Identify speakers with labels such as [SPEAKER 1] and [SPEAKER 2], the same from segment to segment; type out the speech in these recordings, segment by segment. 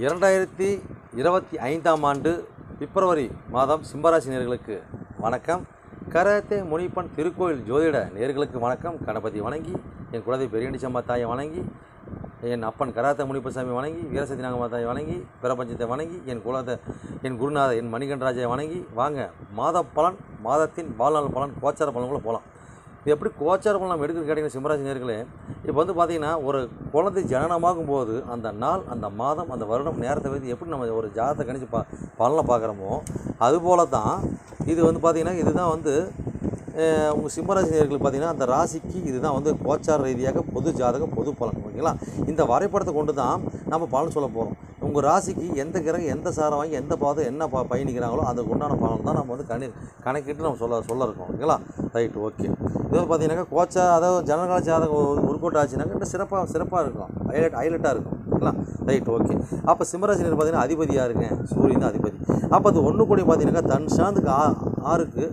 [SPEAKER 1] இரண்டாயிரத்தி இருபத்தி ஐந்தாம் ஆண்டு பிப்ரவரி மாதம் சிம்மராசி நேர்களுக்கு வணக்கம். கரத்தே முனிப்பன் திருக்கோயில் ஜோதிட நேர்களுக்கு வணக்கம். கணபதி வணங்கி என் குலதை பெரியண்டிச்சம்மா தாயை வணங்கி என் அப்பன் கராத்தே முனிப்பசாமி வணங்கி வீரசதி தாயை வணங்கி பிரபஞ்சத்தை வணங்கி என் குலத்தை என் குருநாத என் மணிகண்டராஜை வணங்கி வாங்க மாத பலன் மாதத்தின் வாழ்நாள் பலன் கோச்சார பலன்களை போகலாம் இது எப்படி கோச்சார் பலன் நம்ம எடுக்கிறது கேட்டிங்கன்னா சிம்மராசி நேர்களே? இப்போ வந்து பார்த்திங்கன்னா ஒரு குழந்தை ஜனனமாகும் போது அந்த நாள் அந்த மாதம் அந்த வருடம் நேரத்தை வைத்து எப்படி நம்ம ஒரு ஜாதத்தை கணிச்சு பா பலனை பார்க்குறோமோ அதுபோல தான் இது வந்து பார்த்திங்கன்னா இதுதான் வந்து உங்கள் சிம்மராசி நேர்களுக்கு பார்த்தீங்கன்னா அந்த ராசிக்கு இதுதான் வந்து கோச்சார ரீதியாக பொது ஜாதகம் பொது பலன் ஓகேங்களா? இந்த வரைபடத்தை கொண்டு தான் நம்ம பலன் சொல்ல போகிறோம் உங்கள் ராசிக்கு எந்த கிரகம் எந்த சாரம் வாங்கி எந்த பாதம் என்ன ப பயணிக்கிறாங்களோ அதுக்கு உண்டான பலன் தான் நம்ம வந்து கணி கணக்கிட்டு நம்ம சொல்ல சொல்ல இருக்கோம் ஓகேங்களா? Right okay. இது பார்த்தீங்கன்னாக்கா கோச்சா அதாவது ஜனகால ஜாதகம் ஒர்க் ஆச்சுனாக்கா சிறப்பாக சிறப்பாக இருக்கும். ஹைலைட் ஹைலைட்டாக இருக்கும். ஓகேங்களா ரைட் ஓகே அப்போ சிம்மராசினர் பார்த்தீங்கன்னா அதிபதியாக இருக்கேன் சூரியன் தான் அதிபதி. அப்போ அது ஒன்று கூடி பார்த்தீங்கன்னாக்கா தன் சாந்துக்கு ஆ ஆறுக்கு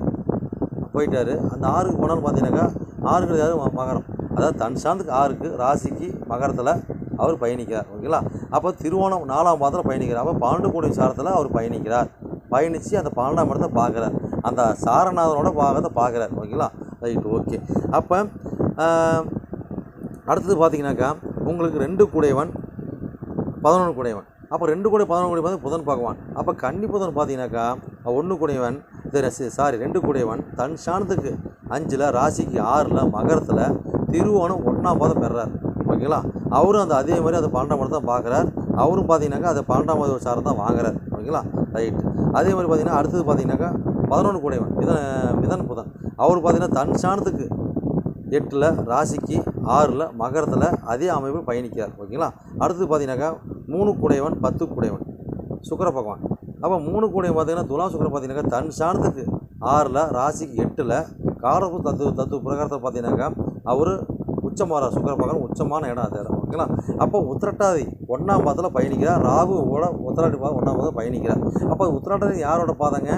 [SPEAKER 1] போயிட்டார். அந்த ஆறுக்கு போனாலும் பார்த்தீங்கன்னாக்கா ஆறுங்கிறது யாரும் மகரம். அதாவது தன் சாந்துக்கு ஆறுக்கு ராசிக்கு மகரத்தில் அவர் பயணிக்கிறார். ஓகேங்களா? அப்போ திருவோணம் நாலாம் பாதத்தில் பயணிக்கிறார். அப்போ பன்னெண்டு கோடி சாரத்தில் அவர் பயணிக்கிறார். பயணித்து அந்த பன்னெண்டாம் இடத்தை பார்க்குறார். அந்த சாரநாதனோட பாகத்தை பார்க்குறார். ஓகேங்களா? Right okay. அப்போ அடுத்தது பார்த்தீங்கன்னாக்கா உங்களுக்கு ரெண்டு கூடையவன் பதினொன்று கூடையவன். அப்போ ரெண்டு கூட பதினொன்று கூட பார்த்து புதன் பார்க்குவான் அப்போ கன்னி புதன் பார்த்தீங்கன்னாக்கா ஒன்று கூடையவன் சாரி ரெண்டு கூடையவன் தன் சாணத்துக்கு அஞ்சில் ராசிக்கு ஆறில் மகரத்தில் திருவோணம் ஒன்றாம் பாதம் பெறார். ஓகேங்களா? அவரும் அந்த அதே மாதிரி அந்த பன்னெண்டாம் படம் தான் பார்க்குறார் அவரும் பார்த்தீங்கன்னாக்கா அதை பன்னெண்டாம் பாத சாரம் தான் வாங்குறார். ஓகேங்களா? ரைட் அதே மாதிரி பார்த்தீங்கன்னா அடுத்தது பார்த்தீங்கன்னாக்கா பதினொன்று கூடையவன் மிதன மிதன் புதன். அவர் பார்த்தீங்கன்னா தன் சாணத்துக்கு எட்டில் ராசிக்கு ஆறில் மகரத்தில் அதே அமைப்பு பயணிக்கிறார். ஓகேங்களா? அடுத்தது பார்த்தீங்கன்னாக்கா மூணு கூடையவன் பத்து கூடையவன் சுக்கர பகவான். அப்போ மூணு கூடையவன் பார்த்தீங்கன்னா துலாம் சுக்கரம் பார்த்தீங்கன்னாக்கா தன் சாணத்துக்கு ஆறில் ராசிக்கு எட்டில் காரப்பு தத்து தத்துவ பிரகாரத்தை பார்த்தீங்கன்னாக்கா அவர் உச்சமாற சுக்கர பகவான் உச்சமான இடம் அது ஓகேங்களா? அப்போ உத்திரட்டாதி ஒன்றாம் பாதத்தில் பயணிக்கிறார். ராகுவோட உத்திராட்டி பாதம் ஒன்றாம் பாதம் பயணிக்கிறார். அப்போ உத்திராட்டாதி யாரோட பாதங்க?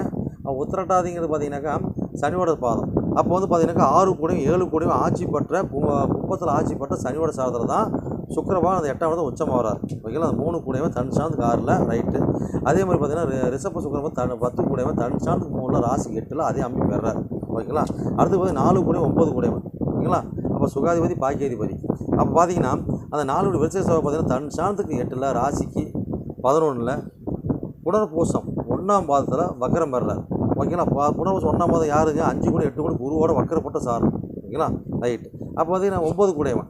[SPEAKER 1] உத்திரட்டாதிங்கிறது பார்த்தீங்கன்னாக்கா சனியோட பாதம். அப்போ வந்து பார்த்தீங்கன்னாக்கா ஆறு கூடையும் ஏழு கூடையும் ஆட்சி பெற்ற குப்பத்தில் ஆட்சி பெற்ற சனியோட சாதத்தில் தான் சுக்கரபான் அந்த எட்டாம் இடத்துல உச்சமாக வரார் ஓகேங்களா அந்த மூணு கூடையவன் தன் சாந்து ஆறில் ரைட்டு. அதே மாதிரி பார்த்தீங்கன்னா ரிஷப்ப சுக்கரவன் தன் பத்து கூடையவன் தன் சாந்துக்கு மூணில் ராசி எட்டில் அதே அம்மி பெறார். ஓகேங்களா? அடுத்து பார்த்தீங்கன்னா நாலு கூடையும் ஒம்பது கூடையவன் ஓகேங்களா? அப்போ சுகாதிபதி பாக்கியாதிபதி. அப்போ பார்த்தீங்கன்னா அந்த நாலு விருச்ச சபை பார்த்தீங்கன்னா தன் சாந்தத்துக்கு எட்டில் ராசிக்கு பதினொன்றில் புனர்பூசம் ஒன்றாம் பாதத்தில் வக்கரம் பெறார் ஓகேங்களா? பா புனர்பூசம் ஒன்றாம் பாதம் யாருங்க? அஞ்சு கூட எட்டு கூட குருவோட வக்கரப்பட்ட சாரம் ஓகேங்களா? ரைட்டு. அப்போ பார்த்தீங்கன்னா ஒம்பது கூடையவன்.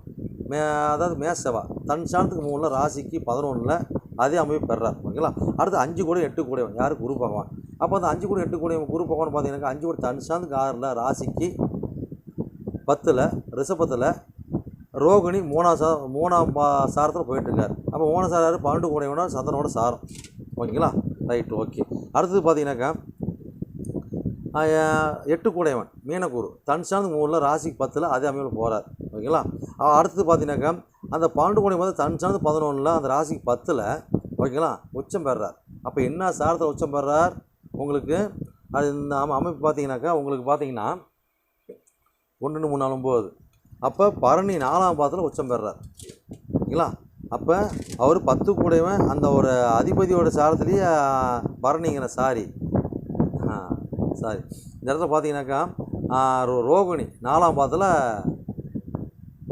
[SPEAKER 1] மே அதாவது மேசவா. தன் சாணத்துக்கு மூணில் ராசிக்கு பதினொன்றில் அதே அமைப்பு பெறார். ஓகேங்களா? அடுத்து அஞ்சு கூட எட்டு கூடையவன். யார்? குரு பகவான். அப்போ அந்த அஞ்சு கூட எட்டு கூடையவன் குரு பகவான் பார்த்தீங்கன்னா அஞ்சு கூட தன் சாணத்துக்கு ஆறில் ராசிக்கு பத்தில் ரிஷபத்தில் ரோகிணி மூணாம் சா மூணாம் பா சாரத்தில் போயிட்டுருக்கார். அப்போ மூணாம் சாரார் பன்னெண்டு கூடையவனா? சந்தனோட சாரம். ஓகேங்களா? ரைட் ஓகே அடுத்தது பார்த்தீங்கன்னாக்கா எட்டு கூடையவன் மீனக்கூறு. தன் சார்ந்த மூணில் ராசிக்கு பத்தில் அதே அமைப்பில் போகிறார் ஓகேங்களா? அடுத்தது பார்த்தீங்கன்னாக்கா அந்த பன்னெண்டு கூடை வந்து தன் சார்ந்து பதினொன்றில் அந்த ராசிக்கு பத்தில் ஓகேங்களா உச்சம் பெறார் அப்போ என்ன சாரத்தில் உச்சம் பெறார் உங்களுக்கு அது இந்த அம அமைப்பு பார்த்தீங்கன்னாக்கா உங்களுக்கு பார்த்தீங்கன்னா ஒன்று மூணு நாலு ஒம்பது அப்போ பரணி நாலாம் பாதத்தில் உச்சம் பெறார் ஓகேங்களா? அப்போ அவர் பத்து கூடையவன் அந்த ஒரு அதிபதியோட சாரத்துலேயே பரணிங்கிற சாரி. சாரி. இந்த இடத்துல பார்த்தீங்கன்னாக்கா ரோகிணி நாலாம் பாதத்தில்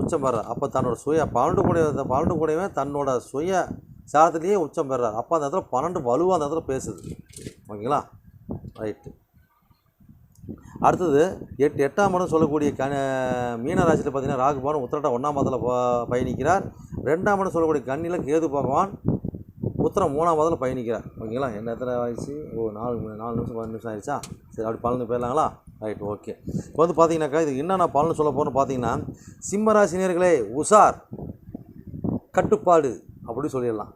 [SPEAKER 1] உச்சம் பெறார். அப்போ தன்னோட சுய பன்னெண்டு கூடைய பன்னெண்டு கூடையவன் தன்னோட சுய சாரத்துலேயே உச்சம் பெறார். அப்போ அந்த இடத்துல பன்னெண்டு வலுவாக அந்த இடத்துல பேசுது. ஓகேங்களா? ரைட்டு அடுத்தது எட்டு எட்டாம் இடம் சொல்லக்கூடிய க மீனராசியில் பார்த்தீங்கன்னா ராகுபான் உத்திரட்ட ஒன்றாம் மாதத்தில் பயணிக்கிறார். ரெண்டாம் இடம் சொல்லக்கூடிய கண்ணியில் கேது பகவான் உத்தரம் மூணாம் மாதத்தில் பயணிக்கிறார். ஓகேங்களா? என்ன எத்தனை ஆயிடுச்சு? ஓ நாலு நாலு நிமிஷம் பதினஞ்சு நிமிஷம் ஆயிடுச்சா? சரி அப்படி பலனு போயிடலாங்களா? ரைட் ஓகே இப்போ வந்து பார்த்தீங்கன்னாக்கா இது என்ன நான் பலன் சொல்ல போகிறேன்னு பார்த்தீங்கன்னா சிம்மராசினியர்களே உஷார் கட்டுப்பாடு அப்படின்னு சொல்லிடலாம்.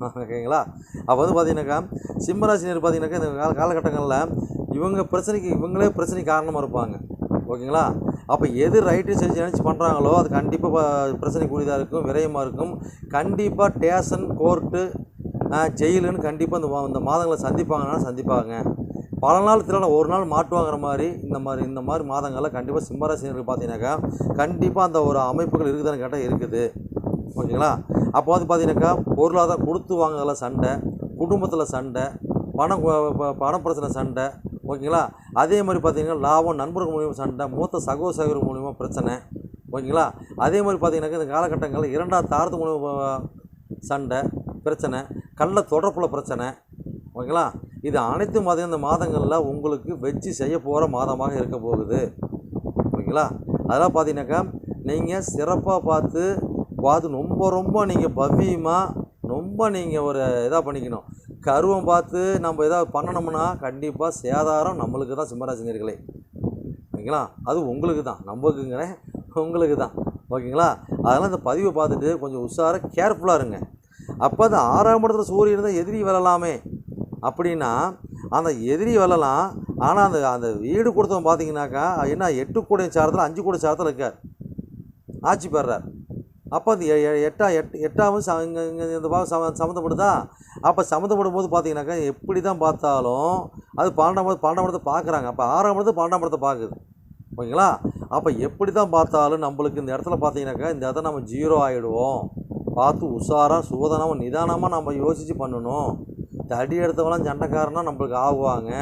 [SPEAKER 1] ஓகேங்களா? அப்போ வந்து பார்த்தீங்கன்னாக்கா சிம்மராசினியர் பார்த்தீங்கன்னாக்கா இந்த கால காலகட்டங்களில் இவங்க பிரச்சனைக்கு இவங்களே பிரச்சனை காரணமாக இருப்பாங்க. ஓகேங்களா? அப்போ எது ரைட்டு செஞ்சு நினச்சி பண்ணுறாங்களோ அது கண்டிப்பாக பிரச்சனைக்குரியதாக இருக்கும் விரயமாக இருக்கும். கண்டிப்பாக டேஷன் கோர்ட்டு ஜெயிலுன்னு கண்டிப்பாக இந்த மா- இந்த மாதங்களை சந்திப்பாங்கன்னா சந்திப்பாங்க. பல நாள் திருவிழா ஒரு நாள் மாட்டுவாங்கிற மாதிரி இந்த மாதிரி இந்த மாதிரி மாதங்களில் கண்டிப்பாக சிம்மராசினர்கள் பார்த்தீங்கன்னாக்கா கண்டிப்பாக அந்த ஒரு அமைப்புகள் இருக்குதான்னு கேட்டால் இருக்குது. ஓகேங்களா? அப்போ வந்து பார்த்தீங்கன்னாக்கா பொருளாதாரம் கொடுத்து வாங்குறதுல சண்டை குடும்பத்தில் சண்டை பணம் ப- பண பிரச்சனை சண்டை ஓகேங்களா? அதே மாதிரி பார்த்தீங்கன்னா லாபம் நண்பர்கள் மூலியமாக சண்டை மூத்த சகோ சகோதரர் மூலியமாக பிரச்சனை. ஓகேங்களா? அதே மாதிரி பார்த்தீங்கன்னாக்கா இந்த காலகட்டங்களில் இரண்டாவது தாரத்து மூலியமாக சண்டை பிரச்சனை கள்ள தொடர்பில் பிரச்சனை. ஓகேங்களா? இது அனைத்து மத இந்த மாதங்களில் உங்களுக்கு வச்சு செய்ய போகிற மாதமாக இருக்க போகுது. ஓகேங்களா? அதெல்லாம் பார்த்தீங்கன்னாக்கா நீங்கள் சிறப்பாக பார்த்து பார்த்து ரொம்ப ரொம்ப நீங்கள் பவ்யமாக ரொம்ப நீங்கள் ஒரு இதாக பண்ணிக்கணும். கருவம் பார்த்து நம்ம எதாவது பண்ணணும்னா கண்டிப்பாக சேதாரம் நம்மளுக்கு தான் சிம்மராசினியர்களே ஓகேங்களா? அது உங்களுக்கு தான். நம்மக்குங்கிறேன் உங்களுக்கு தான். ஓகேங்களா? அதெல்லாம் இந்த பதிவை பார்த்துட்டு கொஞ்சம் உஷாராக கேர்ஃபுல்லாக இருங்க. அப்போ அந்த ஆறாம் இடத்துல சூரியன் தான் எதிரி வரலாமே அப்படின்னா அந்த எதிரி வரலாம் ஆனால் அந்த அந்த வீடு கொடுத்தவன் பார்த்தீங்கன்னாக்கா என்ன எட்டு கூடை சாரத்தில் அஞ்சு கூட சாரத்தில் இருக்கார். ஆட்சி பெறார் அப்போ அந்த எ- எட்டா எட் எட்டாவது ச இங்கே இங்கே இந்த பாவம் சம சம்மந்தப்படுதா? அப்போ சம்மந்தப்படும் போது பார்த்தீங்கன்னாக்கா எப்படி தான் பார்த்தாலும் அது பன்னெண்டாம் படத்தை பன்னெண்டாம் படத்தை பார்க்குறாங்க அப்போ ஆறாம் படத்தை பன்னெண்டாம் படத்தை பார்க்குது ஓகேங்களா? அப்போ எப்படி தான் பார்த்தாலும் நம்மளுக்கு இந்த இடத்துல பார்த்தீங்கன்னாக்கா இந்த இடத்துல நம்ம ஜீரோ ஆகிடுவோம் பார்த்து உஷாராக சுதனமாக நிதானமாக நம்ம யோசித்து பண்ணணும். தடி எடுத்தவெல்லாம் சண்டைக்காரனா நம்மளுக்கு ஆகுவாங்க.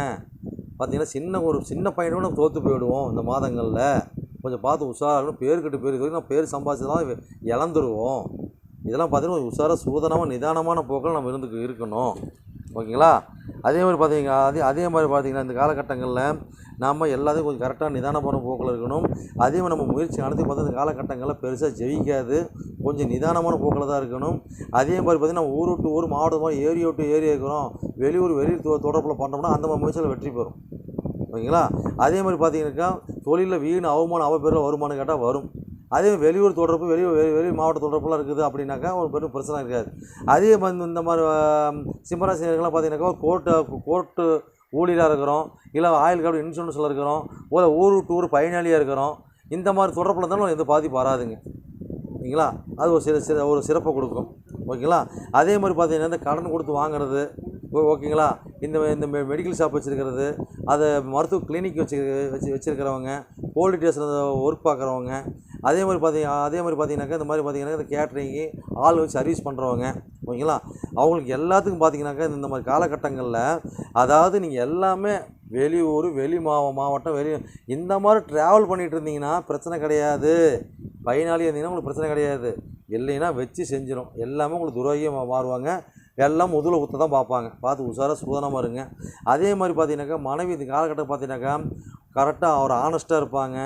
[SPEAKER 1] பார்த்தீங்கன்னா சின்ன ஒரு சின்ன பையனோட நம்ம தோற்று போயிடுவோம் இந்த மாதங்களில். கொஞ்சம் பார்த்து உஷாராக பேர் கட்டு பேர் இது வரைக்கும் நான் பேர் சம்பாதிச்சதெல்லாம் இழந்துருவோம். இதெல்லாம் பார்த்தீங்கன்னா உஷாராக சூதனமாக நிதானமான போக்கில் நம்ம இருந்து இருக்கணும். ஓகேங்களா? அதே மாதிரி பார்த்தீங்க அதே அதே மாதிரி பார்த்தீங்கன்னா இந்த காலகட்டங்களில் நம்ம எல்லாத்தையும் கொஞ்சம் கரெக்டாக நிதானமான போக்கில் இருக்கணும். அதே மாதிரி நம்ம முயற்சி நடத்தி பார்த்தா இந்த காலகட்டங்களில் பெருசாக ஜெயிக்காது. கொஞ்சம் நிதானமான போக்கில் தான் இருக்கணும். அதே மாதிரி பார்த்திங்கன்னா ஊர் விட்டு ஊர் மாவட்டம் மாதிரி ஏரியா விட்டு ஏரியா இருக்கிறோம். வெளியூர் வெளியூர் தொ- தொடர்பில் பண்ணோம்னா அந்த மாதிரி முயற்சியில் வெற்றி பெறும். ஓகேங்களா? அதே மாதிரி பார்த்தீங்கன்னாக்கா தொழிலில் வீண் அவமானம் அவப்பேரில் வருமானம் கேட்டால் வரும். அதே மாதிரி வெளியூர் தொடர்பு வெளியூர் வெளி வெளி மாவட்ட தொடர்புலாம் இருக்குது அப்படின்னாக்கா ஒரு பெரும் பிரச்சனை இருக்காது. அதே மாதிரி இந்த மாதிரி சிம்மராசினர்கள்லாம் பார்த்தீங்கன்னாக்கா ஒரு கோர்ட்டு கோர்ட்டு ஊழியராக இருக்கிறோம் இல்லை ஆயில் கார்டு இன்சூரன்ஸில் இருக்கிறோம் ஒரு ஊர் விட்டு ஊர் பயனாளியாக இருக்கிறோம் இந்த மாதிரி தொடர்பில் இருந்தாலும் எந்த பாதிப்பு வராதுங்க. ஓகேங்களா? அது ஒரு சிறு சிற ஒரு சிறப்பை கொடுக்கும். ஓகேங்களா? அதே மாதிரி பார்த்தீங்கன்னா இந்த கடன் கொடுத்து வாங்குறது ஓகேங்களா? இந்த இந்த மெடிக்கல் ஷாப் வச்சுருக்கிறது அதை மருத்துவ கிளினிக் வச்சு வச்சு வச்சுருக்கிறவங்க போலீஸ் ஸ்டேஷனில் ஒர்க் பார்க்குறவங்க அதே மாதிரி பார்த்தீங்க அதே மாதிரி பார்த்தீங்கன்னாக்கா இந்த மாதிரி பார்த்தீங்கன்னா இந்த கேட்ரிங்கு ஆள் வச்சு சர்வீஸ் பண்ணுறவங்க ஓகேங்களா? அவங்களுக்கு எல்லாத்துக்கும் பார்த்தீங்கன்னாக்கா இந்த மாதிரி காலகட்டங்களில் அதாவது நீங்கள் எல்லாமே வெளியூர் வெளி மாவ மாவட்டம் வெளி இந்த மாதிரி ட்ராவல் பண்ணிகிட்டு இருந்தீங்கன்னா பிரச்சனை கிடையாது. பயனாளி இருந்தீங்கன்னா உங்களுக்கு பிரச்சனை கிடையாது. இல்லைன்னா வச்சு செஞ்சிடும் எல்லாமே உங்களுக்கு துரோகியமாக மாறுவாங்க. எல்லாம் முதல்ல ஊற்ற தான் பார்ப்பாங்க. பார்த்து உஷாராக சூதனமாக இருங்க. அதே மாதிரி பார்த்தீங்கன்னாக்கா மனைவி இந்த காலகட்டம் பார்த்தீங்கன்னாக்கா கரெக்டாக அவர் ஆனஸ்ட்டாக இருப்பாங்க.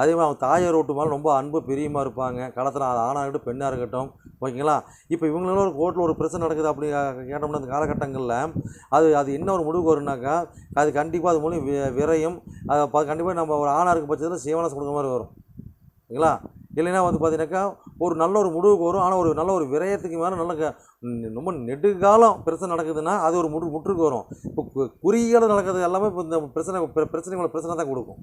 [SPEAKER 1] அதே மாதிரி அவங்க தாயார் ஓட்டு மேலே ரொம்ப அன்பு பிரியமாக இருப்பாங்க. களத்தில் ஆணாக இருக்கட்டும் பெண்ணாக இருக்கட்டும். ஓகேங்களா? இப்போ இவங்களோட ஒரு கோர்ட்டில் ஒரு பிரச்சனை நடக்குது அப்படி கேட்டோம்னா இந்த காலகட்டங்களில் அது அது என்ன ஒரு முடிவுக்கு வரும்னாக்கா அது கண்டிப்பாக அது மூலியம் விரையும். அதை கண்டிப்பாக நம்ம ஒரு ஆணாக இருக்க பட்சத்தில் சீவனஸ் கொடுக்குற மாதிரி வரும். ஓகேங்களா? இல்லைன்னா வந்து பார்த்தீங்கன்னாக்கா ஒரு நல்ல ஒரு முடிவுக்கு வரும். ஆனால் ஒரு நல்ல ஒரு விரயத்துக்கு மேலே நல்ல ரொம்ப நெடுகாலம் பிரச்சனை நடக்குதுன்னா அது ஒரு முற்று முற்றுக்கு வரும். இப்போ கு- நடக்கிறது எல்லாமே இப்போ இந்த பிரச்சனை பிரச்சனைகளை பிரச்சனை தான் கொடுக்கும்.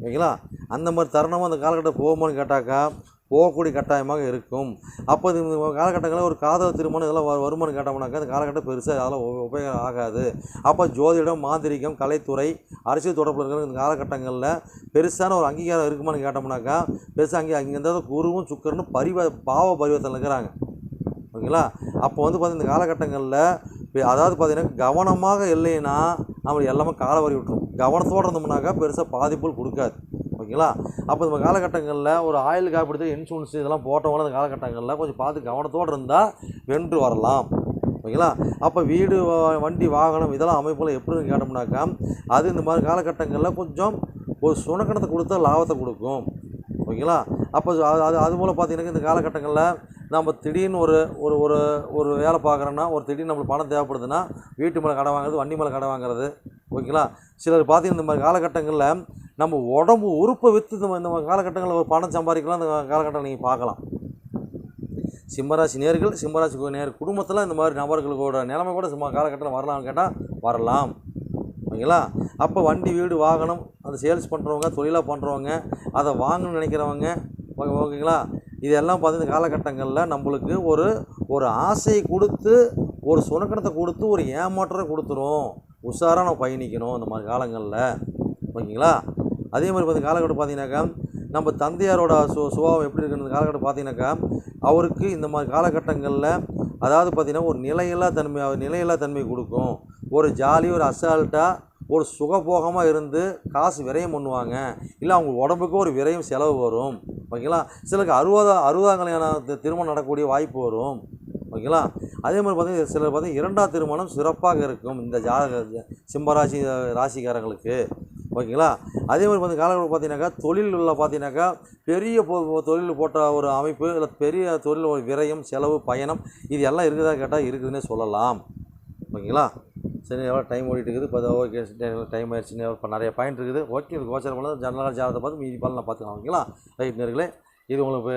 [SPEAKER 1] ஓகேங்களா? அந்த மாதிரி தருணமாக அந்த காலகட்டம் போகுமான்னு கேட்டாக்கா போகக்கூடிய கட்டாயமாக இருக்கும். அப்போ இந்த காலகட்டங்களில் ஒரு காதல் திருமணம் இதெல்லாம் வருமானம் கேட்டோம்னாக்கா அந்த காலகட்டம் பெருசாக அதெல்லாம் உபயோகம் ஆகாது. அப்போ ஜோதிடம் மாந்திரிகம் கலைத்துறை அரசியல் தொடர்பில் இருக்கிற இந்த காலகட்டங்களில் பெருசான ஒரு அங்கீகாரம் இருக்குமான்னு கேட்டோம்னாக்கா பெருசாக அங்கே அங்கே இருந்தால் குருவும் சுக்கரனும் பரிவ பாவ பரிவர்த்தனை இருக்கிறாங்க. ஓகேங்களா? அப்போ வந்து பார்த்தீங்கன்னா இந்த காலகட்டங்களில் அதாவது பார்த்தீங்கன்னா கவனமாக இல்லைன்னா நம்ம எல்லாமே காலவரி விட்டுரும். கவனத்தோடு இருந்தோம்னாக்கா பெருசாக பாதிப்புகள் கொடுக்காது. ஓகேங்களா அப்போ இந்த காலகட்டங்களில் ஒரு ஆயில் காப்பீடு இன்சூரன்ஸ் இதெல்லாம் போட்டவங்களும் இந்த காலகட்டங்களில் கொஞ்சம் பார்த்து கவனத்தோடு இருந்தால் வென்று வரலாம். ஓகேங்களா? அப்போ வீடு வண்டி வாகனம் இதெல்லாம் அமைப்பில் எப்படின்னு கேட்டோம்னாக்கா அது இந்த மாதிரி காலகட்டங்களில் கொஞ்சம் ஒரு சுணக்கணத்தை கொடுத்தா லாபத்தை கொடுக்கும். ஓகேங்களா? அப்போ அது அது அது மூலம் பார்த்தீங்கன்னா இந்த காலகட்டங்களில் நம்ம திடீர்னு ஒரு ஒரு ஒரு ஒரு வேலை பார்க்குறோன்னா ஒரு திடீர்னு நம்மளுக்கு பணம் தேவைப்படுதுன்னா வீட்டு மேலே கடை வாங்குறது வண்டி மேலே கடை வாங்குறது. ஓகேங்களா? சிலர் பார்த்தீங்கன்னா இந்த மாதிரி காலகட்டங்களில் நம்ம உடம்பு உறுப்பை விற்று இந்த இந்த காலகட்டங்களில் ஒரு பணம் சம்பாதிக்கலாம் இந்த காலகட்டம் நீங்கள் பார்க்கலாம். சிம்மராசி நேர்கள் சிம்மராசி நேர் குடும்பத்தில் இந்த மாதிரி நபர்களோட நிலைமை கூட சும்மா காலகட்டத்தில் வரலாம்னு கேட்டால் வரலாம். ஓகேங்களா? அப்போ வண்டி வீடு வாகனம் அந்த சேல்ஸ் பண்ணுறவங்க தொழிலாக பண்ணுறவங்க அதை வாங்கணும்னு நினைக்கிறவங்க ஓகே- ஓகேங்களா? இதெல்லாம் பார்த்து இந்த காலகட்டங்களில் நம்மளுக்கு ஒரு ஒரு ஆசையை கொடுத்து ஒரு சுணக்கணத்தை கொடுத்து ஒரு ஏமாற்றத்தை கொடுத்துரும். உஷாராக நம்ம பயணிக்கணும் இந்த மாதிரி காலங்களில். ஓகேங்களா? அதே மாதிரி பார்த்து காலகட்டம் பார்த்தீங்கன்னாக்கா நம்ம தந்தையாரோட சு சுபாவம் எப்படி இருக்குன்னு காலகட்டம் பார்த்தீங்கன்னாக்கா அவருக்கு இந்த மாதிரி காலகட்டங்களில் அதாவது பார்த்தீங்கன்னா ஒரு நிலையில்லா தன்மை நிலையில்லா தன்மை கொடுக்கும். ஒரு ஜாலி ஒரு அசால்ட்டாக ஒரு சுகபோகமாக இருந்து காசு விரயம் பண்ணுவாங்க. இல்லை அவங்க உடம்புக்கு ஒரு விரயம் செலவு வரும். ஓகேங்களா சிலருக்கு அறுபதா அறுபதாம் கல்யாணம் திருமணம் நடக்கக்கூடிய வாய்ப்பு வரும். ஓகேங்களா அதே மாதிரி பார்த்தீங்கன்னா சிலர் பார்த்தீங்கன்னா இரண்டாம் திருமணம் சிறப்பாக இருக்கும். இந்த ஜாதக சிம்மராசி ராசிக்காரங்களுக்கு. ஓகேங்களா? அதே மாதிரி வந்து காலகட்டம் பார்த்தீங்கன்னாக்கா தொழிலில் பார்த்தீங்கன்னாக்கா பெரிய பொ- தொழில் போட்ட ஒரு அமைப்பு இல்லை பெரிய தொழில் ஒரு விரயம் செலவு பயணம் இது எல்லாம் இருக்குதா கேட்டால் இருக்குதுன்னே சொல்லலாம். ஓகேங்களா? சரி எவ்வளோ டைம் ஓடிட்டு இருக்குது இப்போ ஓகே டைம் ஆயிடுச்சுன்னு இப்போ நிறைய பாயிண்ட் இருக்குது. ஓகே இது கோச்சரம் பண்ணது ஜன்னலாக ஜாதகத்தை பார்த்து மீதி பால் நான் பார்த்துக்கலாம். ஓகேங்களா? ரைட் நேர்களே இது உங்களுக்கு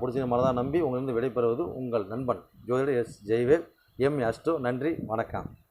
[SPEAKER 1] பிடிச்ச மாதிரி தான் நம்பி உங்களிருந்து விடைபெறுவது உங்கள் நண்பன். ஜோதிட எஸ். ஜெய்வேல் எம். அஸ்டோ நன்றி வணக்கம்.